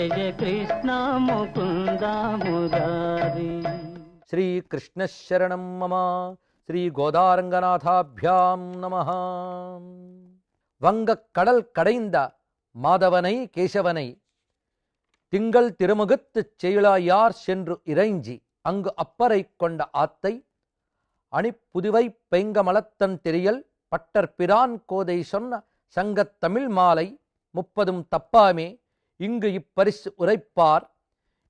జయ కృష్ణ ముకుంద మురారి శ్రీకృష్ణశరణం మమ శ్రీ గోదారంగనాథాభ్యాం నమ வங்க கடல் கடைந்த மாதவனை கேசவனை திங்கள் திருமுகத்துச் செயலாயார் சென்று இறைஞ்சி அங்கு அப்பரை கொண்ட ஆத்தை அணிப்புதுவை பெங்கமலத்தன் தெரியல் பட்டர் பிரான் கோதை சொன்ன சங்கத் தமிழ் மாலை முப்பதும் தப்பாமே இங்கு இப்பரிசு உரைப்பார்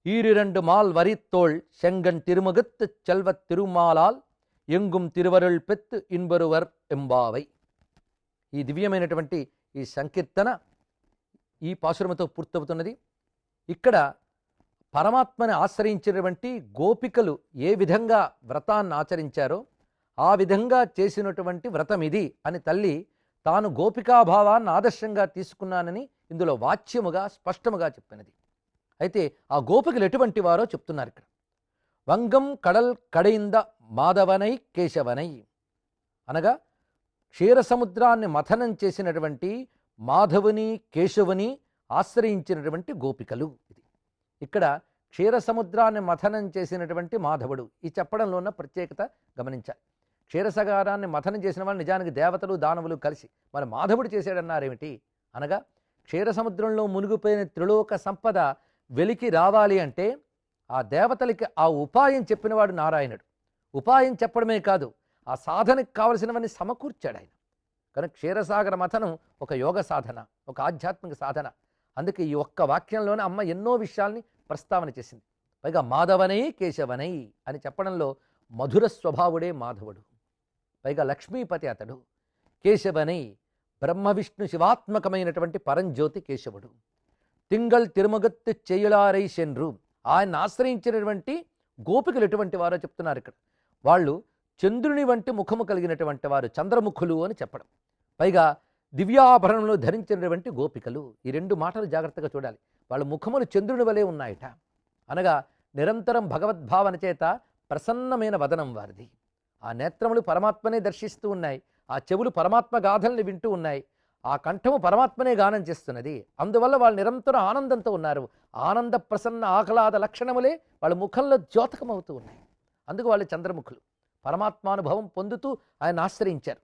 ஈரிரண்டு மால் வரித்தோள் செங்கன் திருமுகத்துச் செல்வத் திருமாலால் ఎంగుం తిరువరుల్ పెత్తు ఇన్బరువర్ ఎంబావై ఈ దివ్యమైనటువంటి ఈ సంకీర్తన ఈ పాశురముతో పూర్తవుతున్నది ఇక్కడ పరమాత్మని ఆశ్రయించినటువంటి గోపికలు ఏ విధంగా వ్రతాన్ని ఆచరించారో ఆ విధంగా చేసినటువంటి వ్రతం ఇది అని తల్లి తాను గోపికాభావాన్ని ఆదర్శంగా తీసుకున్నానని ఇందులో వాచ్యముగా స్పష్టముగా చెప్పినది. అయితే ఆ గోపికలు ఎటువంటి వారో చెప్తున్నారు ఇక్కడ. వంగం కడల్ కడైంద మాధవనై కేశవనై. అనగా క్షీరసముద్రాన్ని మథనం చేసినటువంటి మాధవుని కేశవుని ఆశ్రయించినటువంటి గోపికలు ఇది. ఇక్కడ క్షీరసముద్రాన్ని మథనం చేసినటువంటి మాధవుడు ఈ చెప్పడంలో ఉన్న ప్రత్యేకత గమనించాలి. క్షీరసగారాన్ని మథనం చేసిన వాళ్ళు నిజానికి దేవతలు దానవులు కలిసి మరి మాధవుడు చేశాడన్నారేమిటి? అనగా క్షీరసముద్రంలో మునిగిపోయిన త్రిలోక సంపద వెలికి రావాలి అంటే ఆ దేవతలకి ఆ ఉపాయం చెప్పినవాడు నారాయణుడు. ఉపాయం చెప్పడమే కాదు ఆ సాధనకు కావలసినవన్నీ సమకూర్చాడు ఆయన. కనుక క్షీరసాగర మథనం ఒక యోగ సాధన ఒక ఆధ్యాత్మిక సాధన. అందుకే ఈ ఒక్క వాక్యంలోనే అమ్మ ఎన్నో విషయాల్ని ప్రస్తావన చేసింది. పైగా మాధవనై కేశవనై అని చెప్పడంలో మధుర స్వభావుడే మాధవుడు. పైగా లక్ష్మీపతి అతడు కేశవనై బ్రహ్మ విష్ణు శివాత్మకమైనటువంటి పరంజ్యోతి కేశవుడు. తింగల్ తిరుమగత్తు చేయులారై శెన్రు ఆయన ఆశ్రయించినటువంటి గోపికలు ఎటువంటి వారో చెప్తున్నారు ఇక్కడ. వాళ్ళు చంద్రుని వంటి ముఖము కలిగినటువంటి వారు చంద్రముఖులు అని చెప్పడం. పైగా దివ్యాభరణంలో ధరించినటువంటి గోపికలు. ఈ రెండు మాటలు జాగ్రత్తగా చూడాలి. వాళ్ళ ముఖములు చంద్రుని వలె ఉన్నాయట. అనగా నిరంతరం భగవద్భావన చేత ప్రసన్నమైన వదనం వారిది. ఆ నేత్రములు పరమాత్మనే దర్శిస్తూ ఉన్నాయి. ఆ చెవులు పరమాత్మ గాథల్ని వింటూ ఉన్నాయి. ఆ కంఠము పరమాత్మనే గానం చేస్తున్నది. అందువల్ల వాళ్ళు నిరంతరం ఆనందంతో ఉన్నారు. ఆనంద ప్రసన్న ఆహ్లాద లక్షణములే వాళ్ళ ముఖంలో ద్యోతకమవుతూ ఉన్నాయి. అందుకు వాళ్ళు చంద్రముఖులు. పరమాత్మానుభవం పొందుతూ ఆయన ఆశ్రయించారు.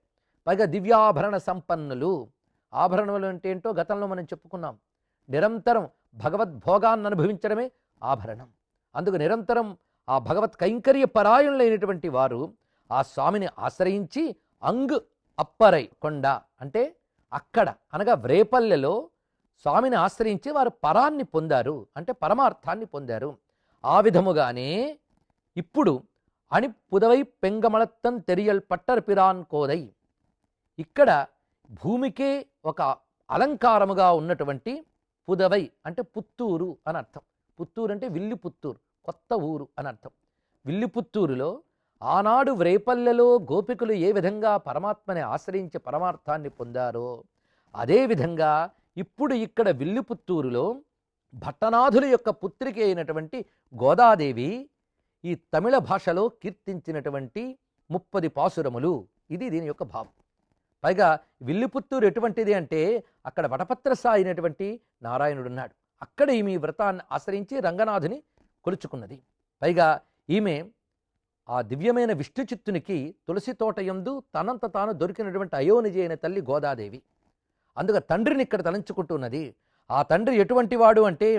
పైగా దివ్యాభరణ సంపన్నులు. ఆభరణములు అంటే ఏంటో గతంలో మనం చెప్పుకున్నాం. నిరంతరం భగవద్భోగాన్ని అనుభవించడమే ఆభరణం. అందుకు నిరంతరం ఆ భగవత్ కైంకర్య పరాయణులైనటువంటి వారు ఆ స్వామిని ఆశ్రయించి అంగ్ అప్పరై కొండ అంటే అక్కడ అనగా వ్రేపల్లెలో స్వామిని ఆశ్రయించి వారు పరాన్ని పొందారు. అంటే పరమార్థాన్ని పొందారు. ఆ విధముగానే ఇప్పుడు అణి పుదవై పెంగమళత్తన్ తెరియల్ పట్టర్ పిరాన్ కోదై. ఇక్కడ భూమికే ఒక అలంకారముగా ఉన్నటువంటి పుదవై అంటే పుత్తూరు అని అర్థం పుత్తూరు అంటే విల్లి పుత్తూరు కొత్త ఊరు అని అర్థం విల్లి పుత్తూరులో ఆనాడు వ్రేపల్లెలో గోపికులు ఏ విధంగా పరమాత్మని ఆశ్రయించి పరమార్థాన్ని పొందారో అదేవిధంగా ఇప్పుడు ఇక్కడ విల్లుపుత్తూరులో భట్టనాథుల యొక్క పుత్రిక అయినటువంటి గోదాదేవి ఈ తమిళ భాషలో కీర్తించినటువంటి ముప్పది పాసురములు. ఇది దీని యొక్క భావం. పైగా విల్లుపుత్తూరు ఎటువంటిది అంటే అక్కడ వటపత్రసా అయినటువంటి నారాయణుడు ఉన్నాడు అక్కడ ఈమె వ్రతాన్ని ఆశ్రయించి రంగనాథుని కొలుచుకున్నది. పైగా ఈమె ఆ దివ్యమైన విష్ణు చిత్తునికి తులసి తోట యందు తనంత తాను దొరికినటువంటి అయోనిజి అయిన తల్లి గోదాదేవి. అందుక తండ్రిని ఇక్కడ తలంచుకుంటున్నది. ఆ తండ్రి ఎటువంటి వాడు అంటే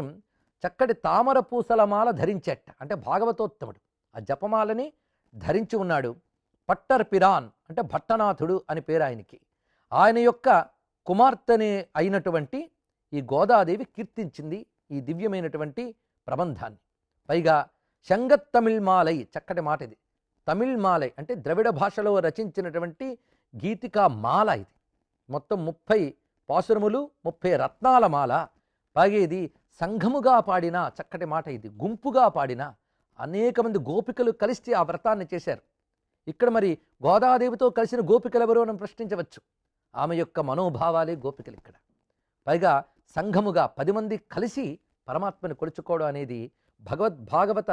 చక్కటి తామర పూసల మాల ధరించేట అంటే భాగవతోత్తముడు. ఆ జపమాలని ధరించి ఉన్నాడు. పట్టర్ పిరాన్ అంటే భట్టనాథుడు అని పేరు ఆయనకి. ఆయన యొక్క కుమార్తెనే అయినటువంటి ఈ గోదాదేవి కీర్తించింది ఈ దివ్యమైనటువంటి ప్రబంధాన్ని. పైగా శంగత్తమిళ్ మాలై చక్కటి మాట ఇది. తమిళ్ మాలై అంటే ద్రవిడ భాషలో రచించినటువంటి గీతికా మాల ఇది. మొత్తం ముప్పై పాసురములు ముప్పై రత్నాల మాల. పైగా సంఘముగా పాడిన చక్కటి మాట ఇది. గుంపుగా పాడిన అనేక మంది గోపికలు కలిసి ఆ వ్రతాన్ని చేశారు. ఇక్కడ మరి గోదాదేవితో కలిసిన గోపికలు ఎవరో ప్రశ్నించవచ్చు. ఆమె యొక్క మనోభావాలే గోపికలు ఇక్కడ. పైగా సంఘముగా పది మంది కలిసి పరమాత్మని కొలుచుకోవడం అనేది భగవద్భాగవత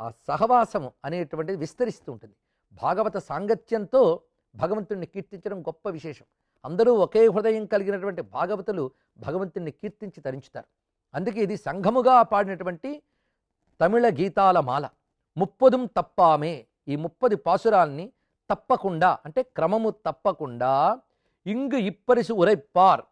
ఆ సహవాసము అనేటువంటిది విస్తరిస్తూ ఉంటుంది. భాగవత సాంగత్యంతో భగవంతుణ్ణి కీర్తించడం గొప్ప విశేషం. అందరూ ఒకే హృదయం కలిగినటువంటి భాగవతులు భగవంతుణ్ణి కీర్తించి తరించుతారు. అందుకే ఇది సంఘముగా పాడినటువంటి తమిళ గీతాల మాల. ముప్పదుం తప్పామే. ఈ ముప్పది పాసురాల్ని తప్పకుండా అంటే క్రమము తప్పకుండా ఇంగు ఇప్పరిసు ఉరైపార్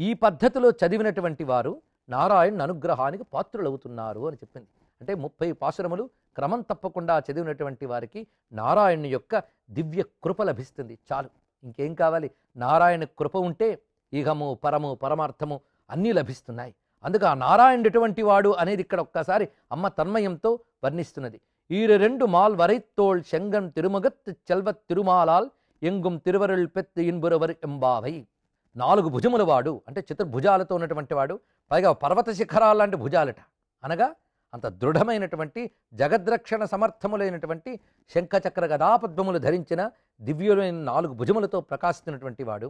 ఈ పద్ధతిలో చదివినటువంటి వారు నారాయణ అనుగ్రహానికి పాత్రులవుతున్నారు అని చెప్పింది. అంటే ముప్పై పాశురములు క్రమం తప్పకుండా చదివినటువంటి వారికి నారాయణ యొక్క దివ్య కృప లభిస్తుంది. చాలు. ఇంకేం కావాలి? నారాయణ కృప ఉంటే ఇహము పరము పరమార్థము అన్నీ లభిస్తున్నాయి. అందుకు ఆ నారాయణుడు ఎటువంటి వాడు అనేది ఇక్కడ ఒక్కసారి అమ్మ తన్మయంతో వర్ణిస్తున్నది. ఈరు రెండు మాల్ వరైత్తోళ్ శంగం తిరుమగత్ చెల్వత్ తిరుమాలాల్ ఎంగుం తిరువరుల్ పెత్ ఇన్బురవర్ ఎంబావై నాలుగు భుజముల వాడు అంటే చతుర్భుజాలతో ఉన్నటువంటి వాడు పైగా పర్వత శిఖరాలు లాంటి భుజాలట. అనగా అంత దృఢమైనటువంటి జగద్రక్షణ సమర్థములైనటువంటి శంఖచక్ర గదాపద్మములు ధరించిన దివ్యులైన నాలుగు భుజములతో ప్రకాశిస్తున్నటువంటి వాడు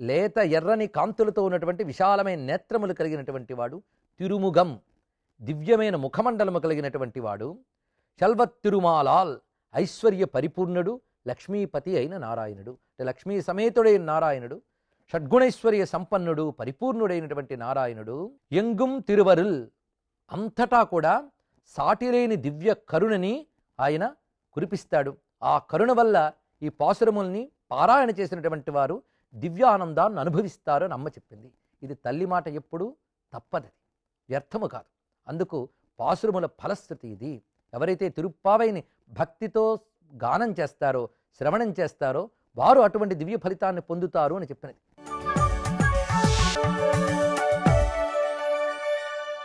లేత ఎర్రని కాంతులతో ఉన్నటువంటి విశాలమైన నేత్రములు కలిగినటువంటి వాడు తిరుముగం దివ్యమైన ముఖమండలము కలిగినటువంటి వాడు శల్వత్ తిరుమాలాల్ ఐశ్వర్య పరిపూర్ణుడు లక్ష్మీపతి అయిన నారాయణుడు అంటే లక్ష్మీ సమేతుడైన నారాయణుడు షడ్గుణైశ్వర్య సంపన్నుడు పరిపూర్ణుడైనటువంటి నారాయణుడు ఎంగుం తిరువరుల్ అంతటా కూడా సాటిలేని దివ్య కరుణని ఆయన కురిపిస్తాడు. ఆ కరుణ వల్ల ఈ పాసురముల్ని పారాయణ చేసినటువంటి వారు దివ్యానందాన్ని అనుభవిస్తారు అని అమ్మ చెప్పింది. ఇది తల్లి మాట ఎప్పుడూ తప్పదది. వ్యర్థము కాదు. అందుకు పాసురముల ఫలశ్రుతి ఇది. ఎవరైతే తిరుప్పావైని భక్తితో గానం చేస్తారో శ్రవణం చేస్తారో వారు అటువంటి దివ్య ఫలితాన్ని పొందుతారు అని చెప్పినది.